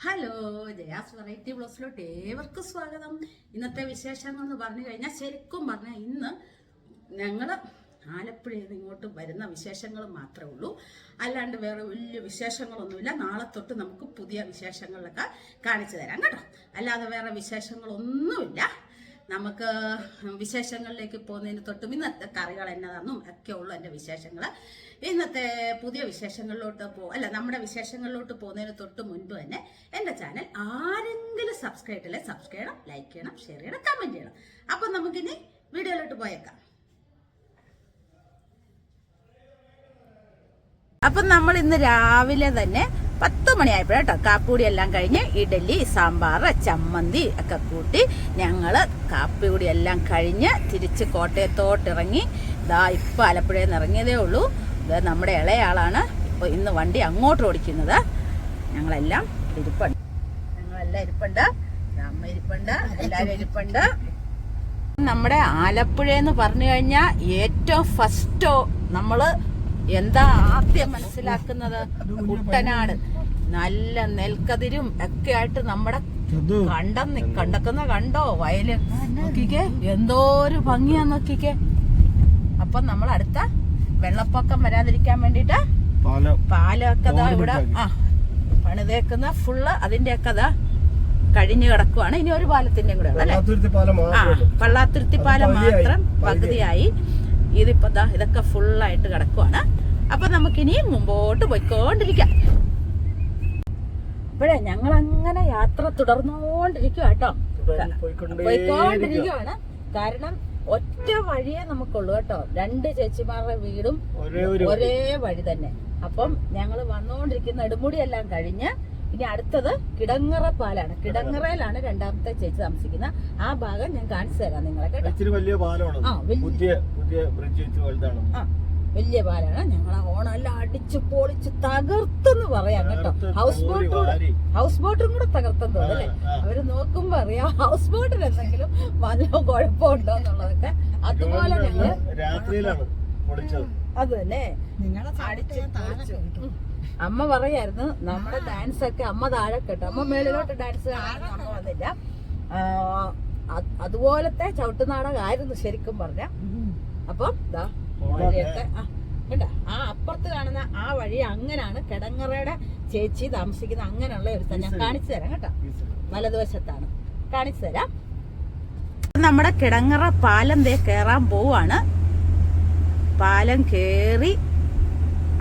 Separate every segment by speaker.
Speaker 1: Hello Jaya's variety ബ്ലോസിലോട്ട് ഏവർക്കും സ്വാഗതം. ഇന്നത്തെ വിശേഷങ്ങൾ എന്ന് പറഞ്ഞു കഴിഞ്ഞാൽ ശരിക്കും പറഞ്ഞാൽ ഇന്ന് ഞങ്ങൾ ആലപ്പുഴയിൽ നിന്ന് ഇങ്ങോട്ട് വരുന്ന വിശേഷങ്ങൾ മാത്രമേ ഉള്ളൂ. അല്ലാണ്ട് വേറെ വലിയ വിശേഷങ്ങളൊന്നുമില്ല. നാളെ തൊട്ട് നമുക്ക് പുതിയ വിശേഷങ്ങളിലൊക്കെ കാണിച്ചു തരാം കേട്ടോ. അല്ലാതെ വേറെ വിശേഷങ്ങളൊന്നുമില്ല. നമുക്ക് വിശേഷങ്ങളിലേക്ക് പോകുന്നതിന് തൊട്ടും ഇന്നത്തെ കറികൾ എന്നതാണെന്നും ഒക്കെ ഉള്ളു എന്റെ വിശേഷങ്ങൾ ഇന്നത്തെ പുതിയ വിശേഷങ്ങളിലോട്ട് പോ അല്ല നമ്മുടെ വിശേഷങ്ങളിലോട്ട് പോകുന്നതിന് തൊട്ട് മുൻപ് തന്നെ എന്റെ ചാനൽ ആരെങ്കിലും സബ്സ്ക്രൈബ് ചെയ്യില്ലേ സബ്സ്ക്രൈബ് ചെയ്യണം ലൈക്ക് ചെയ്യണം ഷെയർ ചെയ്യണം കമന്റ് ചെയ്യണം. അപ്പം നമുക്കിനി വീഡിയോയിലോട്ട് പോയേക്കാം. അപ്പം നമ്മൾ ഇന്ന് രാവിലെ തന്നെ പത്ത് മണിയായപ്പോഴാണ് കേട്ടോ കാപ്പികൂടി എല്ലാം കഴിഞ്ഞ് ഇഡലി സാമ്പാർ ചമ്മന്തി ഒക്കെ കൂട്ടി ഞങ്ങൾ കാപ്പികൂടി എല്ലാം കഴിഞ്ഞ് തിരിച്ച് കോട്ടയത്തോട്ട് ഇറങ്ങി ഇതാ ഇപ്പം ആലപ്പുഴയിൽ നിന്ന് ഇറങ്ങിയതേ ഉള്ളൂ. ഇത് നമ്മുടെ ഇളയാളാണ് ഇപ്പോൾ ഇന്ന് വണ്ടി അങ്ങോട്ട് ഓടിക്കുന്നത്. ഞങ്ങളെല്ലാം ഇരിപ്പുണ്ട്. ഞങ്ങളെല്ലാം ഇരിപ്പുണ്ട്. അമ്മ ഇരിപ്പുണ്ട്. എല്ലാവരും ഇരിപ്പുണ്ട്. നമ്മുടെ ആലപ്പുഴ എന്ന് പറഞ്ഞു കഴിഞ്ഞാൽ ഏറ്റവും ഫസ്റ്റോ നമ്മൾ എന്താ ആദ്യം മനസ്സിലാക്കുന്നത്? കുട്ടനാട്. നല്ല നെൽക്കതിരും ഒക്കെ ആയിട്ട് നമ്മുടെ കണ്ടം കണ്ടക്കുന്ന കണ്ടോ? വയൽ. നോക്കിക്കേ. എന്തോ ഒരു ഭംഗിയാ നോക്കിക്കേ. അപ്പൊ നമ്മൾ അടുത്ത വെള്ളപ്പൊക്കം വരാതിരിക്കാൻ വേണ്ടിട്ട്
Speaker 2: പാലം.
Speaker 1: പാലൊക്കെ ഇവിടെ ആ പണിതേക്കുന്ന ഫുള്ള് അതിന്റെ ഒക്കെ കഴിഞ്ഞു കിടക്കുവാണ്. ഇനി ഒരു പാലത്തിന്റെ കൂടെ ആ. പള്ളാത്തുരുത്തി പാലം മാത്രം പകുതിയായി. ഇതിപ്പോ ദാ ഇതൊക്കെ ഫുള്ളായിട്ട് കിടക്കുവാണ്. അപ്പൊ നമുക്കിനി മുമ്പോട്ട് പോയിക്കൊണ്ടിരിക്കാം. ഇപ്പോഴേ ഞങ്ങൾ അങ്ങനെ യാത്ര തുടർന്നുകൊണ്ടിരിക്കുക കേട്ടോ.
Speaker 2: പോയിക്കൊണ്ടേ
Speaker 1: പോയിക്കൊണ്ടിരിക്കുവാണ്. കാരണം ഒറ്റ വഴിയേ നമുക്കുള്ളൂ കേട്ടോ. രണ്ട് ചേച്ചിമാരുടെ വീടും
Speaker 2: ഒരേ
Speaker 1: വഴി. തന്നെ. അപ്പം ഞങ്ങൾ വന്നുകൊണ്ടിരിക്കുന്ന നെടുമുടി എല്ലാം കഴിഞ്ഞ് ഇനി അടുത്തത് കിടങ്ങറ പാലാണ് കിടങ്ങറയിലാണ് രണ്ടാമത്തെ ചേച്ചി താമസിക്കുന്ന. ആ ഭാഗം ഞാൻ കാണിച്ചു തരാം നിങ്ങളെ കേട്ടോ.
Speaker 2: വലിയ പാലമാണ്.
Speaker 1: ആ, വലിയ-
Speaker 2: പുതിയ ബ്രിഡ്ജ് വെച്ച് വലുതാണ്.
Speaker 1: ആ വലിയ പാലാണ്. ഞങ്ങളെ ആ ഓണം എല്ലാം അടിച്ച് പൊളിച്ച് തകർത്തെന്ന് പറയാം കേട്ടോ. ഹൗസ് ബോട്ട് ഹൗസ് ബോട്ടും കൂടെ തകർത്തെന്ന് തോന്നുന്നു അല്ലേ. അവർ നോക്കുമ്പോ അറിയാം ഹൗസ് ബോട്ടിൽ എന്തെങ്കിലും വല്ല കുഴപ്പമുണ്ടോ എന്നുള്ളതൊക്കെ. അതുപോലെ ഞങ്ങൾ
Speaker 2: രാത്രിയിലാണ് പൊളിച്ചത്.
Speaker 1: അത് തന്നെ. നിങ്ങളെ അടിച്ച്. അമ്മ പറയായിരുന്നു നമ്മുടെ ഡാൻസ് ഒക്കെ അമ്മ താഴെ കേട്ടോ. അമ്മ മേളിലോട്ട് ഡാൻസ് കാണാൻ അമ്മ വന്നില്ല. അതുപോലത്തെ അത് അതുപോലത്തെ ചവിട്ടുനാടകമായിരുന്നു ശരിക്കും പറഞ്ഞ. അപ്പം വഴിയൊക്കെ കണ്ടോ? ആ അപ്പുറത്ത് കാണുന്ന ആ വഴി അങ്ങനാണ് കിടങ്ങറയുടെ ചേച്ചി താമസിക്കുന്ന അങ്ങനെയുള്ള ഒരു സ്ഥലം. ഞാൻ കാണിച്ചു തരാം കേട്ടോ. വലതുവശത്താണ്. കാണിച്ചു തരാം. നമ്മുടെ കിടങ്ങറ പാലം ദേ കയറാൻ പോവാണ്. പാലം കേറി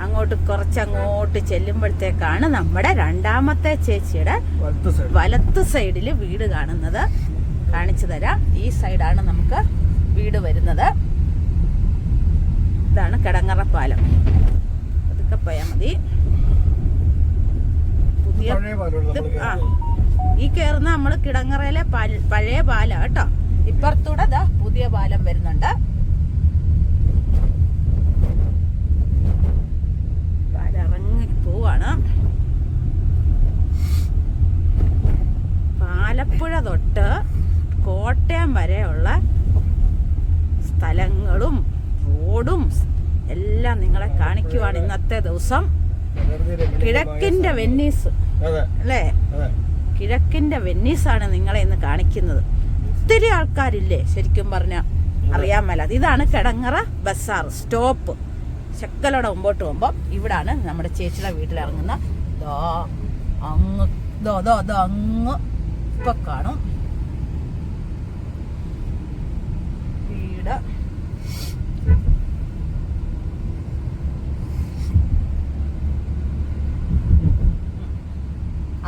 Speaker 1: അങ്ങോട്ട് കുറച്ചങ്ങോട്ട് ചെല്ലുമ്പോഴത്തേക്കാണ് നമ്മുടെ രണ്ടാമത്തെ ചേച്ചിയുടെ
Speaker 2: വലത്ത്
Speaker 1: സൈഡിൽ സൈഡിൽ വീട് കാണുന്നത്. കാണിച്ചു തരാം. ഈ സൈഡാണ് നമുക്ക് വീട് വരുന്നത്. ഇതാണ് കിടങ്ങറ പാലം. അതൊക്കെ പോയാൽ മതി. പുതിയ ആ. ഈ കയറുന്ന നമ്മൾ കിടങ്ങറയിലെ പഴയ പാലം കേട്ടോ. ഇപ്പുറത്തൂടെ ദാ പുതിയ പാലം വരുന്നുണ്ട് പാലം ഇറങ്ങി പോവാണ് പാലപ്പുഴ തൊട്ട് കോട്ടയം വരെയുള്ള സ്ഥലങ്ങളും റോഡും എല്ലാം നിങ്ങളെ കാണിക്കുവാണ് ഇന്നത്തെ ദിവസം. കിഴക്കിന്റെ വെന്നീസ്. അല്ലേ? കിഴക്കിന്റെ വെന്നീസാണ് നിങ്ങളെ ഇന്ന് കാണിക്കുന്നത്. ഒത്തിരി ആൾക്കാരില്ലേ ശരിക്കും പറഞ്ഞ. അറിയാൻ മേലാതെ ഇതാണ് കിടങ്ങറ ബസാർ സ്റ്റോപ്പ്. ശക്കലോടെ മുമ്പോട്ട് പോകുമ്പോൾ ഇവിടാണ് നമ്മുടെ ചേച്ചിയുടെ വീട്ടിൽ ഇറങ്ങുന്ന ദോ അങ്ങ് ദോ ദോ ദോ അങ്ങ് ഇപ്പൊ കാണും. വീട്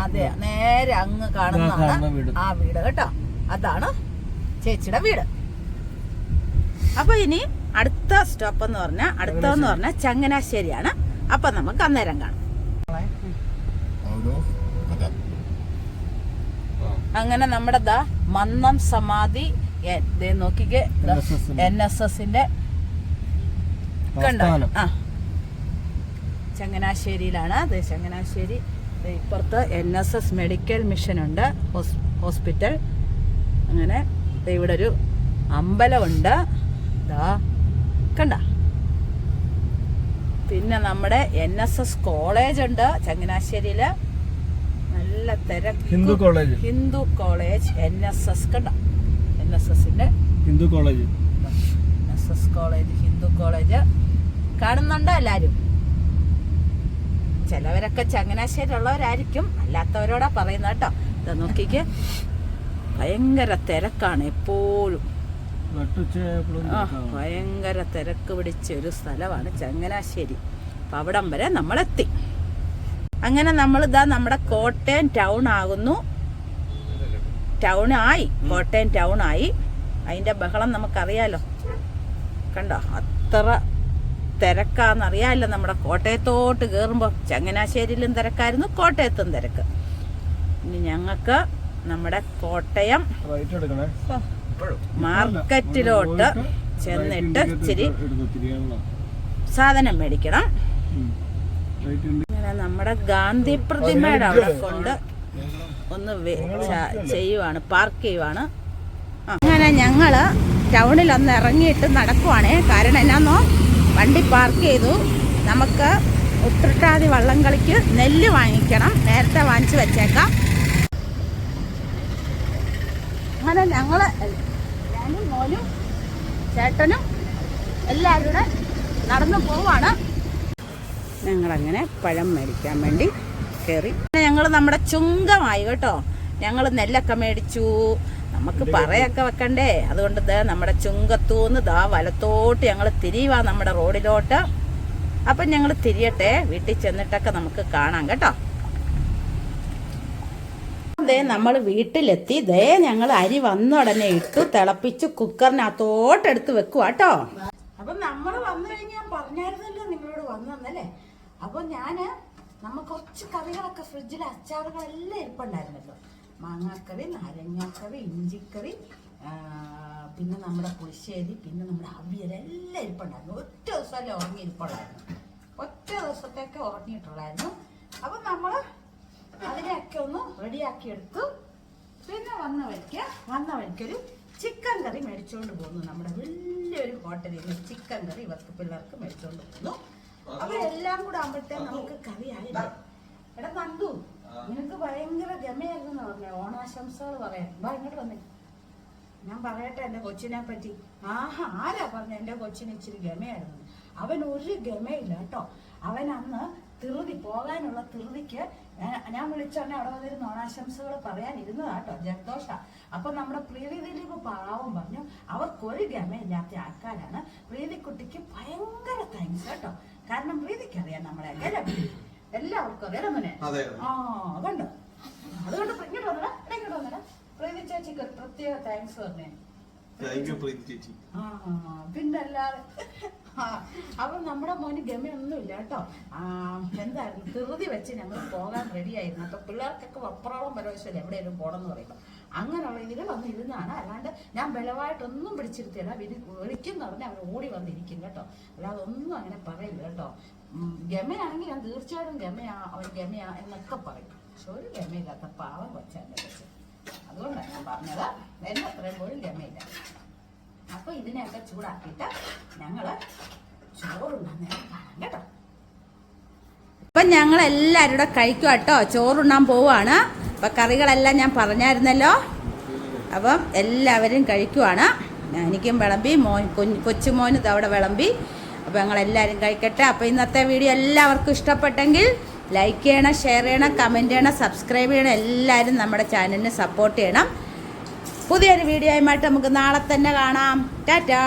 Speaker 1: അതെ നേരെ അങ്ങ്
Speaker 2: കാണുന്ന
Speaker 1: കാണുന്നതാണ് ആ വീട് കേട്ടോ. അതാണ് ചേച്ചിയുടെ വീട്. അപ്പൊ ഇനി അടുത്ത സ്റ്റോപ്പ് എന്ന് പറഞ്ഞാൽ അടുത്തെന്ന് പറഞ്ഞാൽ ചങ്ങനാശ്ശേരിയാണ്. അപ്പൊ നമുക്ക് അന്നേരം കാണാം. അങ്ങനെ നമ്മുടെ ദാ മന്നം സമാധി നോക്കിക്കേ. എൻ എസ് എസിന്റെ കണ്ടോ? ആ. ചങ്ങനാശ്ശേരിയിലാണ്. ചങ്ങനാശ്ശേരി. ഇപ്പുറത്ത് N S S medical mission ഉണ്ട് ഹോസ്പിറ്റൽ. അങ്ങനെ ഇവിടെ ഒരു അമ്പലമുണ്ട്. ദാ കണ്ട? പിന്നെ നമ്മുടെ എൻ എസ് എസ് കോളേജ് ഉണ്ട് ചങ്ങനാശ്ശേരിയിൽ. നല്ല തിരക്ക്.
Speaker 2: Hindu college.
Speaker 1: Hindu college N S S. കണ്ട? എൻ എസ് എസിന്റെ
Speaker 2: Hindu college.
Speaker 1: N S S college Hindu college കാണുന്നുണ്ടോ എല്ലാരും? ചിലവരൊക്കെ ചങ്ങനാശ്ശേരിയുള്ളവരായിരിക്കും അല്ലാത്തവരോടാ പറയുന്നത് കേട്ടോ. ഇത് നോക്കിക്ക്. ഭയങ്കര തിരക്കാണ് എപ്പോഴും. ഭയങ്കര തിരക്ക് പിടിച്ച ഒരു സ്ഥലമാണ് ചങ്ങനാശ്ശേരി. അപ്പം അവിടം വരെ നമ്മളെത്തി. അങ്ങനെ നമ്മളിതാ ഇതാ നമ്മുടെ കോട്ടയം ടൗൺ ആകുന്നു. ടൗൺ ആയി കോട്ടയം ടൗൺ ആയി. അതിന്റെ ബഹളം നമുക്കറിയാലോ. കണ്ടോ? അത്ര തിരക്കാന്നറിയാമല്ലോ നമ്മുടെ കോട്ടയത്തോട്ട് കയറുമ്പോൾ ചങ്ങനാശ്ശേരിയിലും തിരക്കായിരുന്നു കോട്ടയത്തും തിരക്ക്. ഇനി ഞങ്ങൾക്ക് നമ്മുടെ കോട്ടയം മാർക്കറ്റിലോട്ട് ചെന്നിട്ട് ഇച്ചിരി സാധനം മേടിക്കണം. അങ്ങനെ നമ്മുടെ ഗാന്ധി പ്രതിമയുടെ അവിടെ കൊണ്ട് ഒന്ന് ചെയ്യുവാണ് പാർക്ക് ചെയ്യുവാണ്. അങ്ങനെ ഞങ്ങൾ ടൗണിൽ ഒന്ന് ഇറങ്ങിയിട്ട് നടക്കുവാണേ. കാരണം എന്നാന്നോ വണ്ടി പാർക്ക് ചെയ്തു. നമുക്ക് ഉത്രട്ടാതി വള്ളംകളിക്ക് നെല്ല് വാങ്ങിക്കണം. നേരത്തെ വാങ്ങിച്ചു വെച്ചേക്കാം. അങ്ങനെ ഞങ്ങൾ ഞാനും മോനും ചേട്ടനും എല്ലാവരും കൂടെ നടന്നു പോവാണ്. ഞങ്ങളങ്ങനെ പഴം മേടിക്കാൻ വേണ്ടി കയറി. ഞങ്ങൾ നമ്മുടെ ചുങ്കമായി കേട്ടോ. ഞങ്ങൾ നെല്ലൊക്കെ മേടിച്ചു. നമുക്ക് പറയൊക്കെ വെക്കണ്ടേ? അതുകൊണ്ട് ദേ നമ്മുടെ ചുങ്കത്തൂന്ന് ദാ വലത്തോട്ട് ഞങ്ങൾ തിരിയുവാ നമ്മുടെ റോഡിലോട്ട്. അപ്പം ഞങ്ങൾ തിരിയട്ടെ. വീട്ടിൽ ചെന്നിട്ടൊക്കെ നമുക്ക് കാണാം കേട്ടോ. ദേ നമ്മൾ വീട്ടിലെത്തി. ദേ ഞങ്ങൾ അരി വന്ന ഉടനെ ഇട്ടു തിളപ്പിച്ച് കുക്കറിനകത്തോട്ട് എടുത്ത് വെക്കുക കേട്ടോ. അപ്പൊ നമ്മൾ വന്നു കഴിഞ്ഞാൽ ഞാൻ പറഞ്ഞായിരുന്നല്ലോ നിങ്ങളോട് വന്നല്ലേ അപ്പൊ ഞാൻ നമ്മ കുറച്ച് കറികളൊക്കെ ഫ്രിഡ്ജിൽ അച്ചാറുകളെല്ലാം ഇരിപ്പുണ്ടായിരുന്നല്ലോ. മാങ്ങാക്കറി നാരങ്ങാക്കറി ഇഞ്ചിക്കറി പിന്നെ നമ്മുടെ പുളിശ്ശേരി പിന്നെ നമ്മുടെ അവിയലെല്ലാം ഇരിപ്പുണ്ടായിരുന്നു. ഒറ്റ ദിവസമല്ലേ ഉറങ്ങിയിരിപ്പുള്ളായിരുന്നു ഒറ്റ ദിവസത്തേക്ക് ഉറങ്ങിയിട്ടുള്ളായിരുന്നു. അപ്പം നമ്മൾ അതിനെയൊക്കെ ഒന്ന് റെഡിയാക്കി എടുത്തു. പിന്നെ വന്ന വഴിക്ക് വന്ന വഴിക്കൊരു ചിക്കൻ കറി മേടിച്ചുകൊണ്ട് പോകുന്നു. നമ്മുടെ വലിയൊരു ഹോട്ടലിൽ നിന്ന് ചിക്കൻ കറി ഇവർക്ക് പിള്ളേർക്ക് മേടിച്ചുകൊണ്ട് പോന്നു എല്ലാം കൂടെ ആകുമ്പോഴത്തേ നമുക്ക് കറി ആയില്ലേ എടാ നന്ദു നിനക്ക് ഭയങ്കര ഗമയായിരുന്നു പറഞ്ഞു. ഓണാശംസകൾ പറയാൻ. വാ ഇങ്ങോട്ട് വന്നേ. ഞാൻ പറയട്ടെ എന്റെ കൊച്ചിനെ പറ്റി. ആഹാ ആരാ പറഞ്ഞ എന്റെ കൊച്ചിന് ഇച്ചിരി ഗമയായിരുന്നു? അവൻ ഒരു ഗമയില്ല കേട്ടോ. അവൻ അന്ന് തിറുതി പോകാനുള്ള തിറുതിക്ക് ഞാൻ- വിളിച്ചോന്നെ അവിടെ വന്നിരുന്ന ഓണാശംസകൾ പറയാനിരുന്നതാ കേട്ടോ. ജഗദോഷ. അപ്പൊ നമ്മുടെ പ്രീതി ദിലീപ് പാവം പറഞ്ഞു അവർക്കൊരു ഗമയില്ലാത്ത ആൾക്കാരാണ്. പ്രീതിക്കുട്ടിക്ക് ഭയങ്കര താങ്ക്സ് കേട്ടോ. കാരണം പ്രീതിക്ക് അറിയാം നമ്മളെ അല്ലേ? എല്ലാവർക്കും അറിയാം മോനെ.
Speaker 3: അതെ
Speaker 1: ആ അതുകൊണ്ട്. അതുകൊണ്ട് ഇങ്ങോട്ട് വന്നടാ. ഇങ്ങോട്ട് വന്നടാ. പ്രീതി ചേച്ചിക്ക് ഒരു പ്രത്യേക താങ്ക്സ് പറഞ്ഞേ. പിന്നല്ലാതെ അപ്പൊ നമ്മുടെ മോന് ഗമയൊന്നുമില്ല കേട്ടോ. ആ, എന്തായിരുന്നു? ധൃതി വെച്ച് ഞങ്ങൾ പോകാൻ റെഡി ആയിരുന്നു. അപ്പൊ പിള്ളേർക്കൊക്കെ വപ്രാളം പരവശമല്ല എവിടെയെങ്കിലും പോകണം എന്ന് പറയുമ്പോൾ അങ്ങനെയുള്ള ഇതിൽ വന്ന് ഇരുന്നാണ് അല്ലാണ്ട് ഞാൻ ബലമായിട്ടൊന്നും പിടിച്ചിരുത്തിയല്ല. വിധി വിളിക്കും പറഞ്ഞ് അവൻ ഓടി വന്നിരിക്കും കേട്ടോ. അല്ലാതെ ഒന്നും അങ്ങനെ പറയില്ല കേട്ടോ. ഗമയാണെങ്കിൽ ഞാൻ തീർച്ചയായിട്ടും ഗമയാ അവൻ ഗമയാ എന്നൊക്കെ പറയും. പക്ഷെ ഒരു ഗമയില്ലാത്ത പാവം കൊച്ചെന്റെ കൊച്ചു. അതുകൊണ്ടാണ് ഞാൻ പറഞ്ഞത്. എന്നെ അത്രയും പോലും ഗമയില്ല. അപ്പൊ ഇതിനെയൊക്കെ ചൂടാക്കിയിട്ട് ഞങ്ങൾ ചോറുണ്ടെന്ന് കാണാം കേട്ടോ. അപ്പൊ ഞങ്ങൾ എല്ലാവരും കൂടെ കഴിക്കുക കേട്ടോ. ചോറുണ്ണാൻ പോവാണ്. അപ്പൊ കറികളെല്ലാം ഞാൻ പറഞ്ഞായിരുന്നല്ലോ. അപ്പം എല്ലാവരും കഴിക്കുവാണ്. എനിക്കും വിളമ്പി മോൻ കൊച്ചുമോന് അവിടെ വിളമ്പി. അപ്പോൾ ഞങ്ങൾ എല്ലാവരും കഴിക്കട്ടെ. അപ്പോൾ ഇന്നത്തെ വീഡിയോ എല്ലാവർക്കും ഇഷ്ടപ്പെട്ടെങ്കിൽ ലൈക്ക് ചെയ്യണം ഷെയർ ചെയ്യണം കമന്റ് ചെയ്യണം സബ്സ്ക്രൈബ് ചെയ്യണം. എല്ലാവരും നമ്മുടെ ചാനലിനെ സപ്പോർട്ട് ചെയ്യണം. പുതിയൊരു വീഡിയോയുമായിട്ട് നമുക്ക് നാളെ തന്നെ കാണാം. ടാറ്റാ!